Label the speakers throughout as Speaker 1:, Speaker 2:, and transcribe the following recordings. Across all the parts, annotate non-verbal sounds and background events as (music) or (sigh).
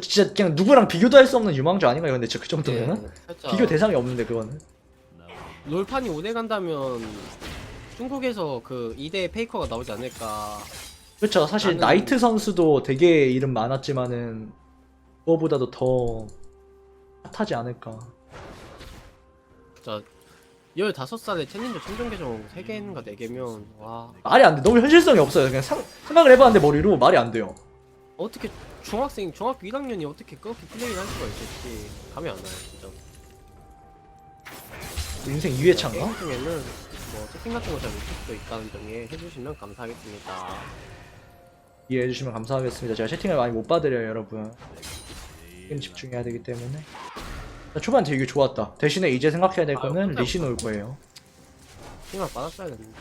Speaker 1: 진짜 그냥 누구랑 비교도 할 수 없는 유망주 아닌가요? 근데 진짜 그 정도면은
Speaker 2: 예, 살짝
Speaker 1: 비교 대상이 없는데 그거는
Speaker 2: 롤판이 오래 간다면 중국에서 그 2대 페이커가 나오지 않을까
Speaker 1: 그렇죠. 사실
Speaker 2: 나는-
Speaker 1: 나이트 선수도 되게 이름 많았지만은 그거보다도 더 핫하지 않을까.
Speaker 2: 진짜 15살에 챌린저 청정 계정 3개인가 4개면 와
Speaker 1: 말이 안 돼. 너무 현실성이 없어요. 그냥 상- 생각을 해봤는데 머리로 말이 안 돼요.
Speaker 2: 어떻게 중학생 중학교 1학년이 어떻게 그렇게 플레이를 할 수가 있을지 감이 안 와요 진짜
Speaker 1: 인생 2회차인가?
Speaker 2: 게임 중에는 뭐 채팅 같은 거 잘 못할 수도 있다는 점에 해주시면 감사하겠습니다
Speaker 1: 이해해주시면 감사하겠습니다. 제가 채팅을 많이 못 받으려요, 여러분. 게임 집중해야 되기 때문에. 자, 초반 되게 좋았다. 대신에 이제 생각해야 될
Speaker 2: 아,
Speaker 1: 거는
Speaker 2: 혼자
Speaker 1: 리신 올 거예요.
Speaker 2: 힘을 받았어야 됐는데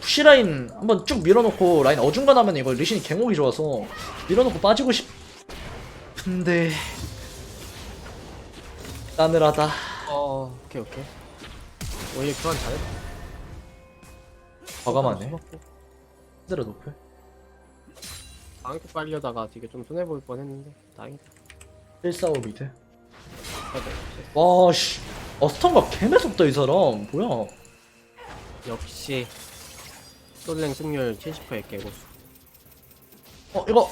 Speaker 1: 푸시 라인 한번 쭉 밀어놓고 라인 어중간하면 이거 리신이 갱목이 좋아서 밀어놓고 빠지고 싶은데. 싸늘하다.
Speaker 2: 어 오케이 오케이. 오히려 교환 잘했다
Speaker 1: 과감하네. 힘들어 높여
Speaker 2: 방금 빨려다가 되게 좀 손해볼 뻔했는데 다행이다.
Speaker 1: 145 미드
Speaker 2: 그래도
Speaker 1: 와씨. 어스턴가 개매섭다 이 사람. 뭐야?
Speaker 2: 역시 솔랭 승률 70%에 깨고
Speaker 1: 어 이거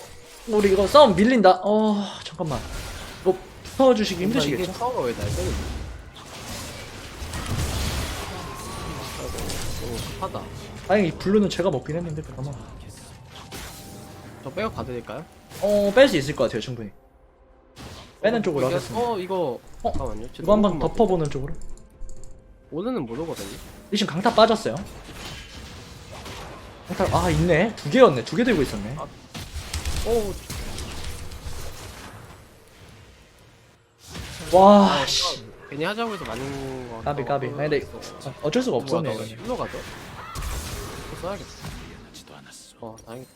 Speaker 1: 우리 이거 싸움 밀린다 어 잠깐만 이거 붙어주시기 힘드시겠죠?
Speaker 2: 타워가 왜날 때리지? 아이고 급하다
Speaker 1: 다행히 이 블루는 제가 먹긴 했는데 그나마
Speaker 2: 저 빼고 가드릴까요?
Speaker 1: 어뺄 수 있을 것 같아요 충분히 빼는 쪽으로
Speaker 2: 이게-
Speaker 1: 하겠습니다
Speaker 2: 어 이거
Speaker 1: 어?
Speaker 2: 잠깐만요
Speaker 1: 이거 한번 덮어보는 쪽으로
Speaker 2: 오늘은 못 오거든요
Speaker 1: 리신 강타 빠졌어요. 강타 아 있네 두 개였네 두 개 들고 있었네.
Speaker 2: 아. 오
Speaker 1: 와 씨.
Speaker 2: 괜히 하자고 해서 맞는 거
Speaker 1: 까비 까비. 아니 근데 아, 어쩔 수가 없었네. 이거는.
Speaker 2: 일로 가죠? 이거 써야겠다 어 다행이다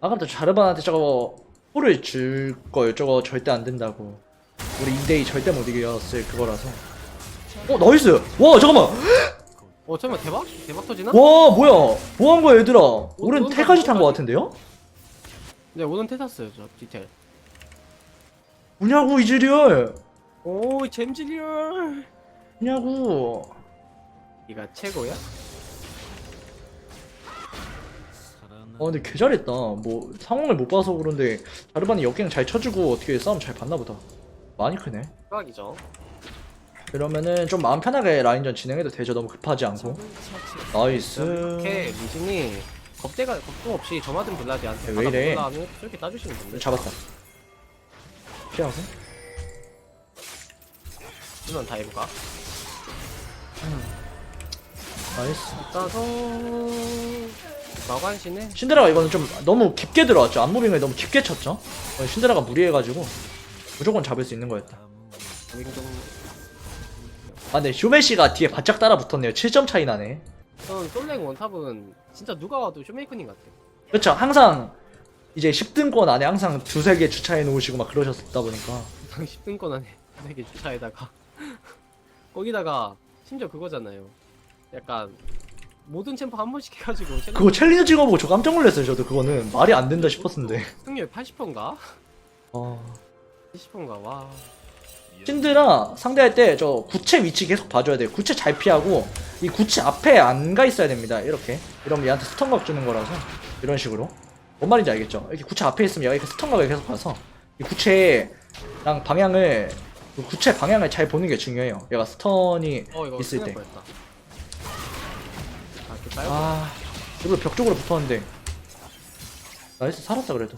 Speaker 1: 아까부터 자르반한테 저거 홀을 줄 거예요. 저거 절대 안 된다고. 우리 2대2 절대 못 이겼을 그거라서. 어 나이스. 와 잠깐만.
Speaker 2: 어 잠깐만 대박? 대박 터지나?
Speaker 1: 와 뭐야? 뭐한 거야 얘들아? 오른 태까지 탄 거 같은데요?
Speaker 2: 네 오늘 태 탔어요 저 디테일
Speaker 1: 뭐냐고 이즈리얼.
Speaker 2: 오 잼질리얼
Speaker 1: 뭐냐고.
Speaker 2: 이가 최고야?
Speaker 1: 아 근데 개 잘했다. 뭐 상황을 못 봐서 그런데 자르반이 역행 잘 쳐주고 어떻게 싸움 잘 봤나 보다. 많이 크네.
Speaker 2: 대박이죠
Speaker 1: 그러면은 좀 마음 편하게 라인전 진행해도 되죠. 너무 급하지 않고. 나이스.
Speaker 2: 이렇게 리진이 겁대가 겁도 없이 저마든 블라디한테
Speaker 1: 왜 이래?
Speaker 2: 이렇게 따주시면 됩니다
Speaker 1: 잡았다. 피하고.
Speaker 2: 이건 다 해볼까?
Speaker 1: 나이스.
Speaker 2: 따서 마관신에
Speaker 1: 신데라가 이거는 좀 너무 깊게 들어왔죠. 안무빙을 너무 깊게 쳤죠. 어, 신데라가 무리해가지고 무조건 잡을 수 있는 거였다.
Speaker 2: 윙동
Speaker 1: 아 근데 쇼메시가 뒤에 바짝 따라 붙었네요. 7점 차이 나네.
Speaker 2: 저는 솔랭 원탑은 진짜 누가 와도 쇼메이커님 같아요
Speaker 1: 그렇죠. 항상 이제 10등권 안에 항상 두세 개 주차해 놓으시고 막 그러셨다 보니까.
Speaker 2: 당 10등권 안에 (laughs) 되게 주차에다가 (laughs) 거기다가 심지어 그거잖아요 약간 모든 챔프 한 번씩 해가지고 챌린저
Speaker 1: 그거 챌린저 찍어보고 저 깜짝 놀랐어요. 저도 그거는 말이 안 된다 싶었는데.
Speaker 2: 승률 80%인가?
Speaker 1: 어...
Speaker 2: 70%인가 와
Speaker 1: 신드라 상대할 때 저 구체 위치 계속 봐줘야 돼요. 구체 잘 피하고 이 구체 앞에 안 가 있어야 됩니다. 이렇게 이러면 얘한테 스턴각 주는 거라서 이런 식으로 뭔 말인지 알겠죠? 이렇게 구체 앞에 있으면 얘가 이렇게 스턴각을 계속 가서 이 구체랑 방향을 그 구체 방향을 잘 보는 게 중요해요. 얘가 스턴이
Speaker 2: 어
Speaker 1: 있을 때.
Speaker 2: 아, 빨고
Speaker 1: 아 일부러 벽 쪽으로 붙었는데 나이스 살았다 그래도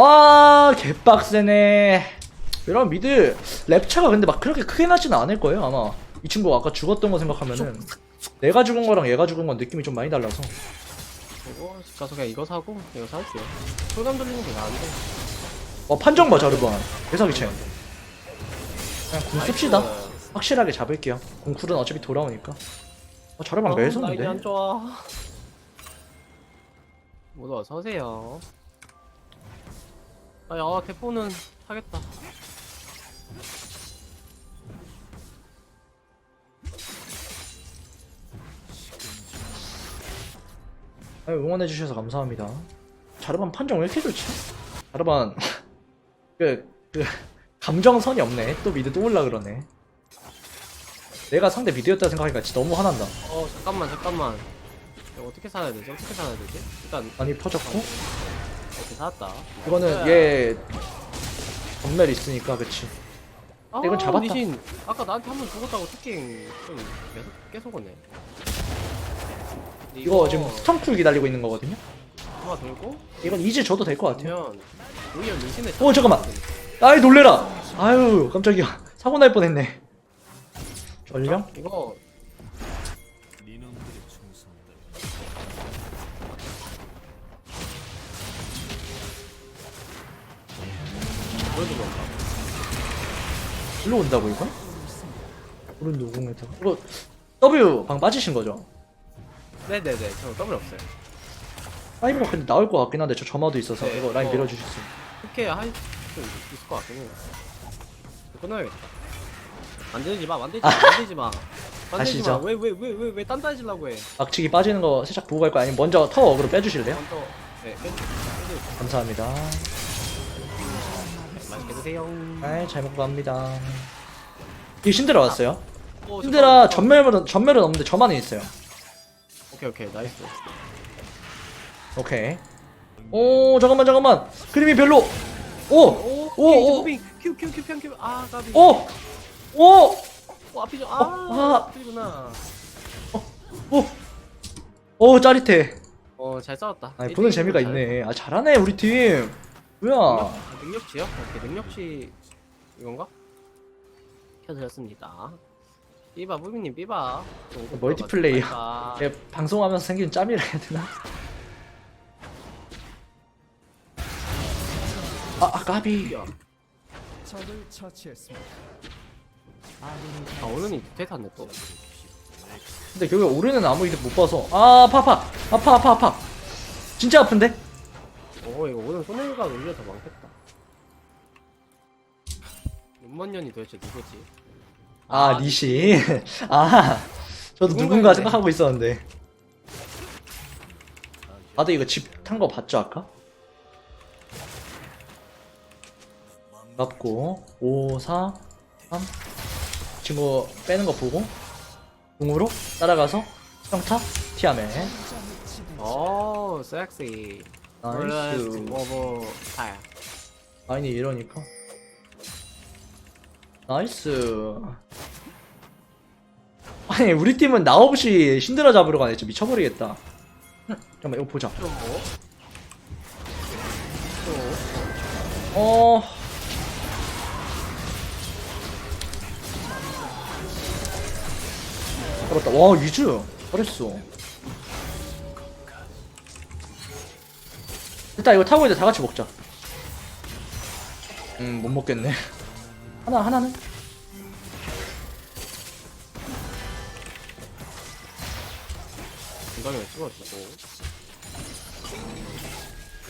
Speaker 1: 아 개빡세네. 이런 미드 랩차가 근데 막 그렇게 크게 나지는 않을 거예요 아마. 이 친구가 아까 죽었던 거 생각하면은. 내가 죽은 거랑 얘가 죽은 건 느낌이 좀 많이 달라서.
Speaker 2: 집 가서 그냥 이거 사고 이거 살게요. 솔감 돌리는 게 나은데.
Speaker 1: 어 판정 봐 자르반. 개사기 챔 그냥 궁 씁시다. 확실하게 잡을게요. 공쿨은 어차피 돌아오니까. 어 자르반
Speaker 2: 어,
Speaker 1: 매서운데?
Speaker 2: 라인이 안 좋아. 모두 어서 오세요 아야 대포는 하겠다
Speaker 1: 아유, 응원해주셔서 감사합니다. 자르반 판정 왜 이렇게 좋지? 자르반, (laughs) 그, 그, 감정선이 없네. 또 미드 또 올라 그러네. 내가 상대 미드였다 생각하니까 진짜 너무 화난다.
Speaker 2: 어 잠깐만 잠깐만 이거 어떻게 살아야 되지? 어떻게 살아야 되지? 일단
Speaker 1: 많이 퍼졌고.
Speaker 2: 이렇게 살았다
Speaker 1: 이거는 얘, 전멸 있으니까, 그치.
Speaker 2: 아,
Speaker 1: 이건 잡았다.
Speaker 2: 리신 아까 나한테 한 번 죽었다고 토킹 좀 계속 계속 오네 근데
Speaker 1: 이거 지금 스턴쿨 기다리고 있는 거거든요?
Speaker 2: 하나 돌고
Speaker 1: 이건 이제 줘도 될 것 같아요.
Speaker 2: 그러면 오히려 리신을
Speaker 1: 어, 잠깐만. 아이, 놀래라! 아유, 깜짝이야. 사고 날 뻔했네. 전령?
Speaker 2: 이거 보여주고 온다
Speaker 1: 일로 온다고, 이거? 오른 노공에서. 이거, W 방 빠지신 거죠?
Speaker 2: 네네네 저 더블 없어요
Speaker 1: 파이브가 근데 나올 것 같긴 한데, 저 점화도 있어서.
Speaker 2: 네,
Speaker 1: 이거 라인
Speaker 2: 어.
Speaker 1: 밀어주실 수.
Speaker 2: 이렇게 할수 있을 것 같긴 해요 끊어야겠다 만들지 마 만들지 마 (laughs) 만들지 마 만들지
Speaker 1: 아시죠?
Speaker 2: 마왜 왜 왜 왜 왜 딴딴해지려고 해
Speaker 1: 막치기 빠지는 거 살짝 보고 갈거 아니면 먼저 타워 어그로 빼주실래요?
Speaker 2: 먼저 네 빼주 빼주
Speaker 1: 감사합니다.
Speaker 2: 드세요
Speaker 1: 아이, 잘 먹고 갑니다. 이 신드라 왔어요.
Speaker 2: 오,
Speaker 1: 신드라. 전멸은, 전멸은 없는데 저만은 있어요.
Speaker 2: 오케이 오케이 나이스
Speaker 1: 오케이. 오, 잠깐만, 잠깐만. 그림이 별로. 오!
Speaker 2: 오,
Speaker 1: 오,
Speaker 2: 게이지
Speaker 1: 오.
Speaker 2: 무빙 큐, 큐, 큐, 큐, 큐. 아, 까비.
Speaker 1: 오! 오!
Speaker 2: 어, 앞이죠.
Speaker 1: 어,
Speaker 2: 아,
Speaker 1: 아.
Speaker 2: 앞이구나.
Speaker 1: 오! 오, 짜릿해.
Speaker 2: 어, 잘 싸웠다.
Speaker 1: 아니, 보는 재미가 있네. 아, 잘하네, 우리 팀. 뭐야.
Speaker 2: 능력, 능력치요? 오케이, 능력치 이건가? 켜드렸습니다. 삐바, 무빙님 삐바. 좀
Speaker 1: 멀티플레이어.
Speaker 2: 아,
Speaker 1: 얘 방송하면서 생긴 짬이라 해야 되나? 아, 아 까비.
Speaker 3: 적을 처치했습니다.
Speaker 2: 아, 오늘은 대타네 또.
Speaker 1: 근데 결국에 오르는 아무 이득 못 봐서. 아, 아파, 아파. 아파, 아파, 아파. 진짜 아픈데?
Speaker 2: 오, 이거 오늘 손해가 오히려 더 많겠다. 윤먼년이 도대체 누구지?
Speaker 1: 아, 니시. (laughs) 아, 저도 누군가. 생각하고 있었는데. 다들 이거 집 탄 거 봤죠, 아까? 맞고, 5, 4, 3. 친구 빼는 거 보고, 궁으로 따라가서, 평타, 티아메.
Speaker 2: 오, 섹시.
Speaker 1: 나이스.
Speaker 2: 오버 타야.
Speaker 1: 아니, 이러니까. 나이스. 아니, 우리 팀은 나 없이 신드라 잡으러 가네. 진짜 미쳐버리겠다. 흠, 잠깐만, 이거 보자.
Speaker 2: 좀 뭐? 또
Speaker 1: 어. 잡았다. 와, 위즈. 잘했어. 일단 이거 타고 이제 다 같이 먹자. 음, 못 먹겠네. 하나, 하나는?
Speaker 2: 엉덩이를 찍어주고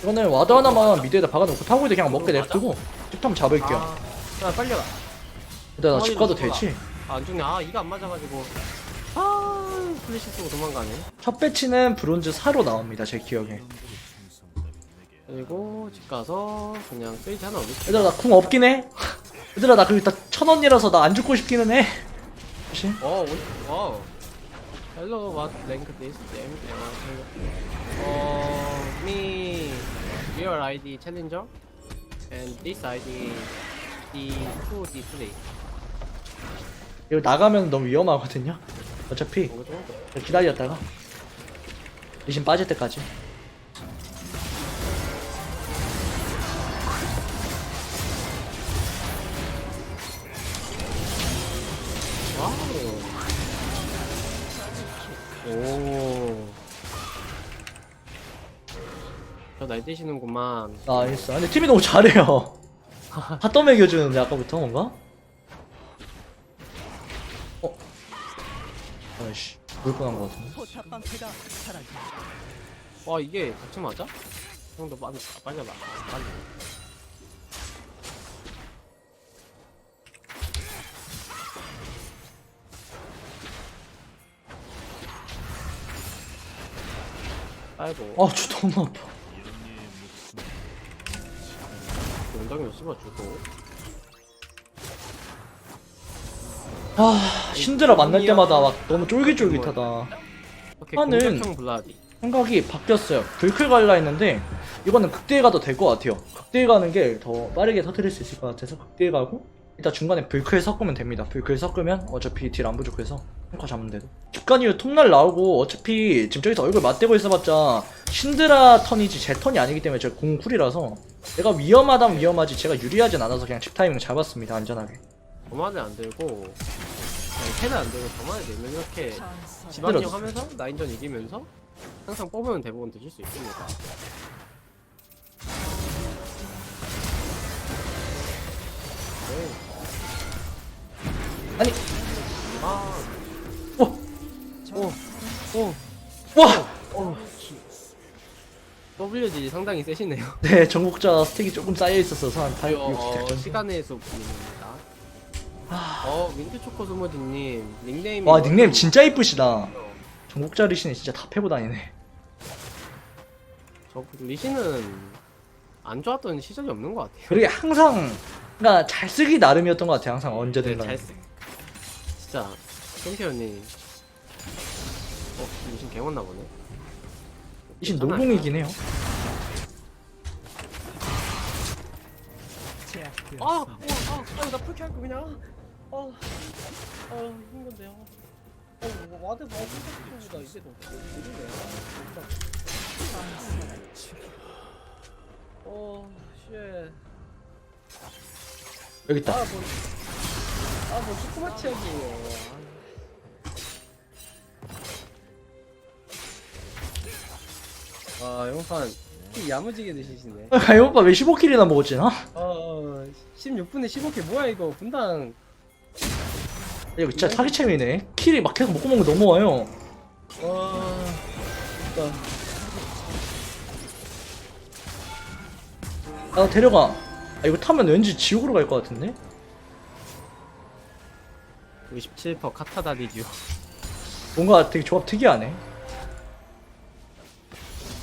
Speaker 1: 이거는 와드 하나만 미드에다 박아놓고 타고 이제 그냥 먹게 냅두고 집 타면 잡을게요.
Speaker 2: 아, 야 빨리 가.
Speaker 1: 일단 나 집 가도 되지?
Speaker 2: 아, 안 죽네. 아, 이가 안 맞아가지고. 아, 플래시 쓰고 도망가네.
Speaker 1: 첫 배치는 브론즈 4로 나옵니다, 제 기억에.
Speaker 2: 그리고 집 가서 그냥 세이지 하나 올릴게.
Speaker 1: 얘들아, 나 궁 없긴 해. 얘들아, 나 그리고 천 원이라서 나 안 죽고 싶기는 해. 혹시?
Speaker 2: 어, 오, 와우. Hello, what rank this game? 어, me, real ID challenger, and this ID, D2, D3.
Speaker 1: 이거 나가면 너무 위험하거든요. 어차피
Speaker 2: 이거 좀
Speaker 1: 기다렸다가 리신 빠질 때까지.
Speaker 2: 저 날뛰시는구만.
Speaker 1: 나이스. 아, 근데 팀이 너무 잘해요. (laughs) 다 떠먹여주는데 아까부터 뭔가? 어? 아이씨, 볼 뻔한 것 같은데.
Speaker 3: 포탑방패가 사라집니다.
Speaker 2: 와 이게 같이 맞아? 형도 빨리 빨리 봐 빨리. 아이고
Speaker 1: 아, 저 너무 아파.
Speaker 2: 연장면 씹어주고
Speaker 1: 아, 신드라 만날 때마다 막 너무 쫄깃쫄깃하다.
Speaker 2: 이렇게
Speaker 1: 하는-
Speaker 2: 공격형 블라디
Speaker 1: 생각이 바뀌었어요. 불클 갈라 했는데 이거는 극대에 가도 될 것 같아요. 극대에 가는 게 더 빠르게 터트릴 수 있을 것 같아서 극대에 가고 일단 중간에 불클 섞으면 됩니다. 불클 섞으면 어차피 딜 안 부족해서 탱커 잡으면 돼도. 집간 이후 톱날 나오고 어차피 지금 저기서 얼굴 맞대고 있어봤자 신드라 턴이지 제 턴이 아니기 때문에 제가 공쿨이라서 내가 위험하다면 위험하지 제가 유리하진 않아서 그냥 집 타이밍 잡았습니다. 안전하게.
Speaker 2: 저만을 안 들고 그냥 캔을 안 들고 저만을 들면 이렇게 집안용 하면서 나인전 이기면서 항상 뽑으면 대부분 드실 수 있습니다 네.
Speaker 1: 아니
Speaker 2: 아,
Speaker 1: 오!
Speaker 2: 오, 오,
Speaker 1: 와!
Speaker 2: 오. WD 상당히 세시네요. (laughs)
Speaker 1: 네 전국자 스택이 조금 쌓여있었어서 한 8, 6
Speaker 2: 어,
Speaker 1: 스택 정도.
Speaker 2: 시간의 숲입니다. 어, 민트 초코 스무디님 닉네임이
Speaker 1: 와 닉네임 진짜 이쁘시다. 전국자 리신이 진짜 다 패고 다니네.
Speaker 2: 저 리신은 안 좋았던 시절이 없는 것 같아요.
Speaker 1: 그게 항상 그러니까 잘 쓰기 나름이었던 것 같아요. 항상
Speaker 2: 네,
Speaker 1: 언제든
Speaker 2: 잘
Speaker 1: 간에.
Speaker 2: 쓰. 진짜 챔피언이 어 리신 개웠나 보네.
Speaker 1: 이신
Speaker 2: 괜찮아요.
Speaker 1: 노궁이긴 해요.
Speaker 2: 아, 어, 아, 아, 나 풀게 할거 그냥. 아, 아, 힘든 건데요. 어, 뭐 와드 뭐 풀게보다 이게 더 느리네. 어, 쉣.
Speaker 1: 여기 있다.
Speaker 2: 아, 뭐, 아, 뭐 조그마치 하기예요. 아, 영판 키 야무지게 드시시네.
Speaker 1: 가요 오빠 왜 15킬이나 먹었지 나?
Speaker 2: 어, 16분에 15개 뭐야 이거 분당.
Speaker 1: 이거 진짜 사기챔이네. 킬이 막 계속 먹고 먹고 넘어와요.
Speaker 2: 와, 진짜.
Speaker 1: 아 데려가. 아 이거 타면 왠지 지옥으로 갈 것 같은데?
Speaker 2: 57% 카타다리듀.
Speaker 1: 뭔가 되게 조합 특이하네.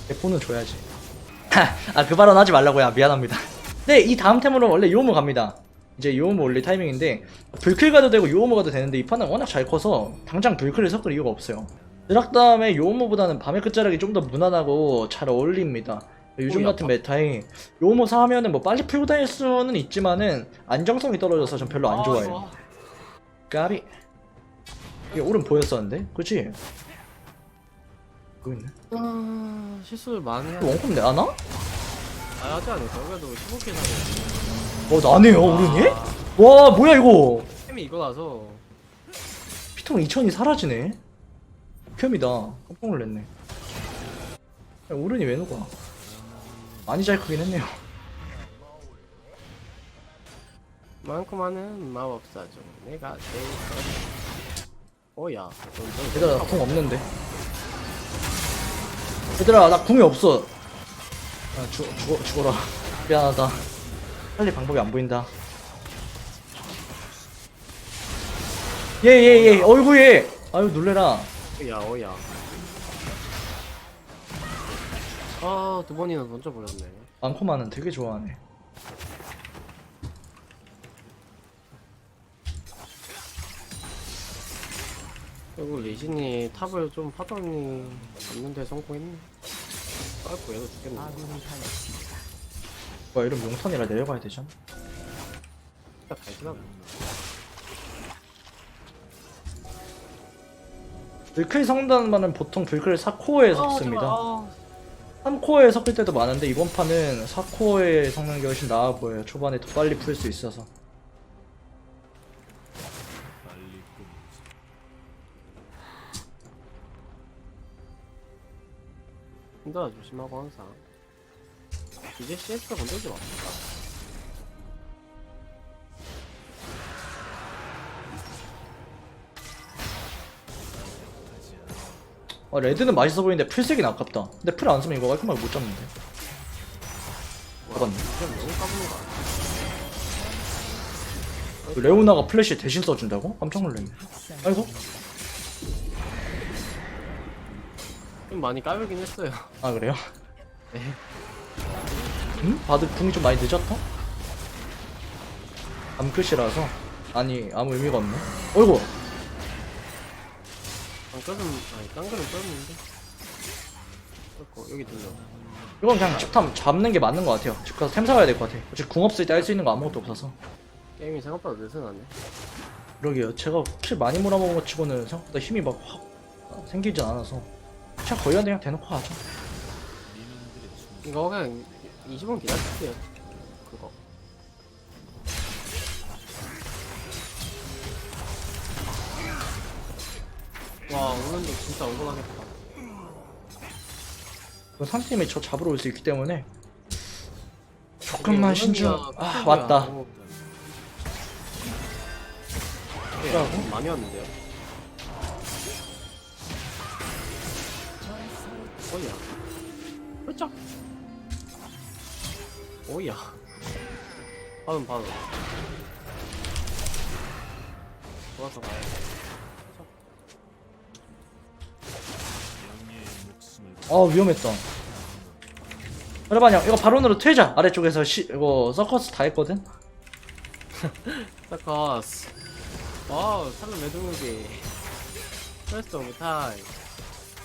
Speaker 1: 대포는 줘야지. (laughs) 아 그 발언 하지 말라고요. 미안합니다. (laughs) 네, 이 다음 템으로 원래 요모 갑니다. 이제 요모 올릴 타이밍인데 불클 가도 되고 요모 가도 되는데 이 판은 워낙 잘 커서 당장 불클을 섞을 이유가 없어요. 드락 다음에 요모보다는 밤의 끝자락이 좀 더 무난하고 잘 어울립니다. 요즘
Speaker 2: 오,
Speaker 1: 같은 메타에 요모 사하면은 뭐 빨리 풀고 다닐 수는 있지만은 안정성이 떨어져서 전 별로 안 좋아해요.
Speaker 2: 아,
Speaker 1: 까비. 이게 오른 보였었는데, 그렇 지? 보이네.
Speaker 2: 아, 실수를 많이 하.
Speaker 1: 원콤 내나?
Speaker 2: 아, 하지 않을까? 그래도 15개 사고.
Speaker 1: 어 나네요 오른이? 와 뭐야 이거?
Speaker 2: 템이 이거라서.
Speaker 1: 피통 2000이 사라지네. 캠이다. 깜짝 놀랐네. 야, 오른이 왜 녹아? 많이 잘 크긴 했네요.
Speaker 2: 많고 많은 마법사죠. 내가 제일 큰. 어야.
Speaker 1: 얘들아 나궁 없는데. 얘들아 나 궁이 없어. 아 죽, 죽어, 죽어라. 미안하다. 빨리 방법이 안 보인다. 예예 예, 어이구 얘. 아유 놀래라.
Speaker 2: 어야 어야. 아, 두 번이나 던져버렸네.
Speaker 1: 앙코마는 되게 좋아하네.
Speaker 2: 그리고 리신이 탑을 좀 파더니 잡는데 성공했네. 아이고, 얘도 죽겠네.
Speaker 3: 아군이 당했습니다.
Speaker 1: 뭐야 이런 용선이라 내려가야 되잖아.
Speaker 2: 진짜 잘 지나가.
Speaker 1: 불클 성단만은 보통 불클을 4코어에
Speaker 2: 아,
Speaker 1: 섞습니다.
Speaker 2: 아,
Speaker 1: 3코어에 섞을 때도 많은데 이번 판은 4코어에 섞는 게 훨씬 나아 보여요. 초반에 더 빨리 풀 수 있어서.
Speaker 2: 힘들어 조심하고 항상. 이제 CS가 건들지 맙시다.
Speaker 1: 아, 레드는 맛있어 보이는데 풀색이 아깝다. 근데 풀 안 쓰면 이거 깔끔하게 못 잡는데. 잡았네.
Speaker 2: 이건 너무 까부는 거 아니야?
Speaker 1: 그 레오나가 플래시 대신 써준다고? 깜짝 놀랐네. 아이고.
Speaker 2: 좀 많이 까불긴 했어요. (laughs)
Speaker 1: 아 그래요?
Speaker 2: 네.
Speaker 1: 응? 바드 궁이 좀 많이 늦었다? 암끝이라서 아니 아무 의미가 없네 어이구
Speaker 2: 안 껴좀 아니 딴 거는 꼈는데. 어, 여기 들려.
Speaker 1: 이건 그냥 집탐 잡는 게 맞는 것 같아요 집 가서 템 사가야 될 것 같아 어차피 궁 없을 때 할 수 있는 거 아무것도 없어서
Speaker 2: 게임이 생각보다 느슨하네.
Speaker 1: 그러게요 제가 킬 많이 몰아먹은 것 치고는 생각보다 힘이 막 확 생기지 않아서 그냥 거의 한 그냥 대놓고 하죠
Speaker 2: 이거 그냥 20원 기다릴게요. 그거. 와 오늘도 진짜 억울하겠다.
Speaker 1: 그 상팀이 저 잡으러 올 수 있기 때문에 조금만 신중 아. 왔다
Speaker 2: 어.
Speaker 1: 뭐라고?
Speaker 2: 네, 많이 왔는데요. 오야. 그렇죠. 오야. 받음 받음. 좋아서 가요.
Speaker 1: 아 위험했다 여러분 형 이거 바론으로 퇴자 아래쪽에서 시, 이거 서커스 다 했거든 (laughs)
Speaker 2: 서커스. 와우, 살로 매듭무기. 퍼스트 오브 타임.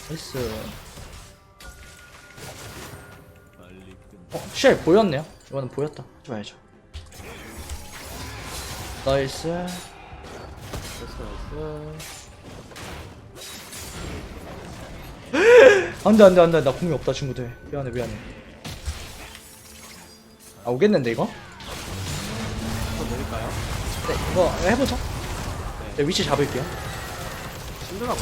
Speaker 1: 나이스 어? 쉘 보였네요 이거는 보였다 하지 말죠 나이스 (gasps)
Speaker 2: 나이스, 나이스.
Speaker 1: 안 돼 안 돼 안 돼 나 공이 없다 친구들 미안해 미안해 아 오겠는데 이거?
Speaker 2: 더 내릴까요?
Speaker 1: 네 이거 해보자 네, 위치 잡을게요
Speaker 2: 힘들어.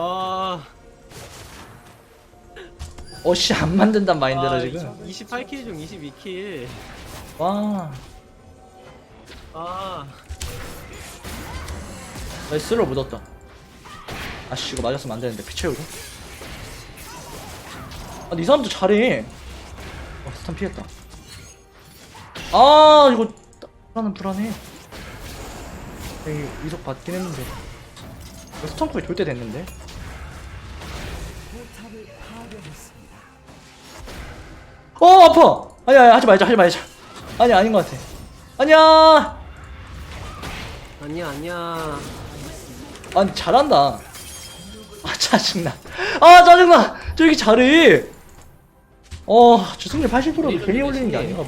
Speaker 2: 아,
Speaker 1: 어씨 안 만든단 마인드라
Speaker 2: 아,
Speaker 1: 지금.
Speaker 2: 28킬 중 22킬.
Speaker 1: 와.
Speaker 2: 아,
Speaker 1: 나이스 슬로 묻었다. 아씨 이거 맞았으면 안 되는데 피 채우고. 아이 사람도 잘해. 어 스탄 피했다. 아 이거 나는 불안해. 여기 이속 받긴 했는데. 이거 스턴 코이 돌때 됐는데 어 아파. 아니야 아니야 하지 말자 하지 말자. 아니야 아닌 것 같아. 아니야.
Speaker 2: 아니야, 아니야.
Speaker 1: 아니 잘한다. 아 짜증나. 아 짜증나. 저기 잘해. 어저 승률 80%도 괜히 올리는 게 아닌가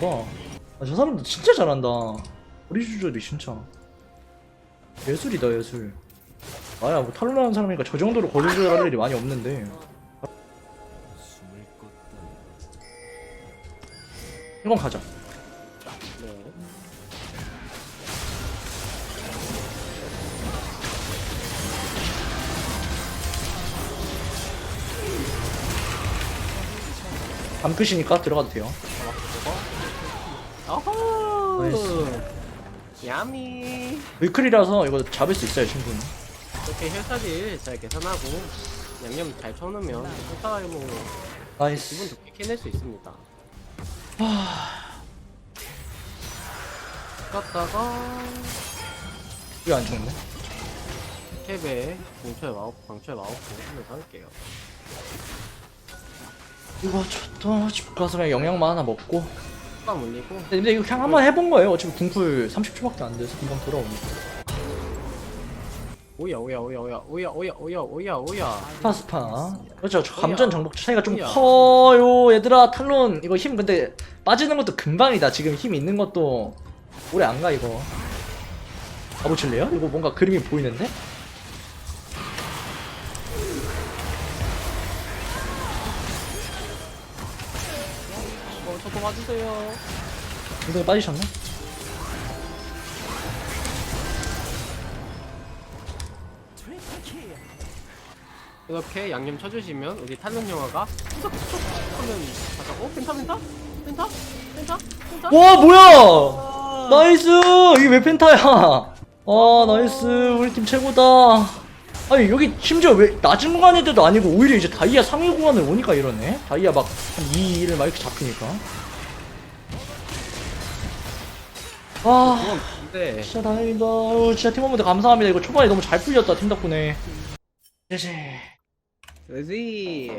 Speaker 1: 봐저 사람도 진짜 잘한다. 우리 주저리 진짜. 예술이다 예술. 아야 뭐 탈론하는 사람이니까 저 정도로 거리 조절할 일이 많이 없는데 이건 가자
Speaker 2: 네.
Speaker 1: 밤 끝이니까 들어가도 돼요
Speaker 2: 어허.
Speaker 1: 나이스.
Speaker 2: 야미.
Speaker 1: 위클이라서 이거 잡을 수 있어요 충분히
Speaker 2: 이렇게 헬사질 잘 계산하고 양념 잘 쳐놓으면 속상하게 뭐 기분
Speaker 1: 나이스
Speaker 2: 좋게 캐낼 수 있습니다. 갔다가
Speaker 1: 이거 안 죽네
Speaker 2: 캡에 공초에 마법, 방초에 마법 하면서 할게요.
Speaker 1: 이거 좋다 집 가서 그냥 영양만 하나 먹고.
Speaker 2: 뚜껑 올리고.
Speaker 1: 근데 이거 그냥 한번 해본 거예요. 어차피 궁풀 30초밖에 안 돼서 금방 돌아오니까
Speaker 2: 오야 오야 오야 오야 오야 오야 오야 오야 오야
Speaker 1: 스파 스파 그렇죠 저 감전 정복 차이가 좀
Speaker 2: 뭐야.
Speaker 1: 커요 얘들아 탈론 이거 힘 근데 빠지는 것도 금방이다 지금 힘 있는 것도 오래 안 가 이거 가보실래요? 이거 뭔가 그림이 보이는데?
Speaker 2: 어 저도 와주세요.
Speaker 1: 굉장히 빠지셨네?
Speaker 2: 이렇게 양념 쳐주시면 우리 탈론 영화가 쏙쏙 하면 가서 어 펜타 펜타 펜타 펜타 펜타
Speaker 1: 와 뭐야?
Speaker 2: 아,
Speaker 1: 나이스! 이게 왜 펜타야? 아 나이스. 우리 팀 최고다. 아니 여기 심지어 왜 낮은 구간인데도 아니고 오히려 이제 다이아 상위 구간을 오니까 이러네? 다이아 막한 2를 막 이렇게 잡히니까. 아.
Speaker 2: 그건 근데
Speaker 1: 진짜 다행이다. 아유, 진짜 팀원분들 감사합니다. 이거 초반에 너무 잘 풀렸다 팀 덕분에. 제제
Speaker 2: 그지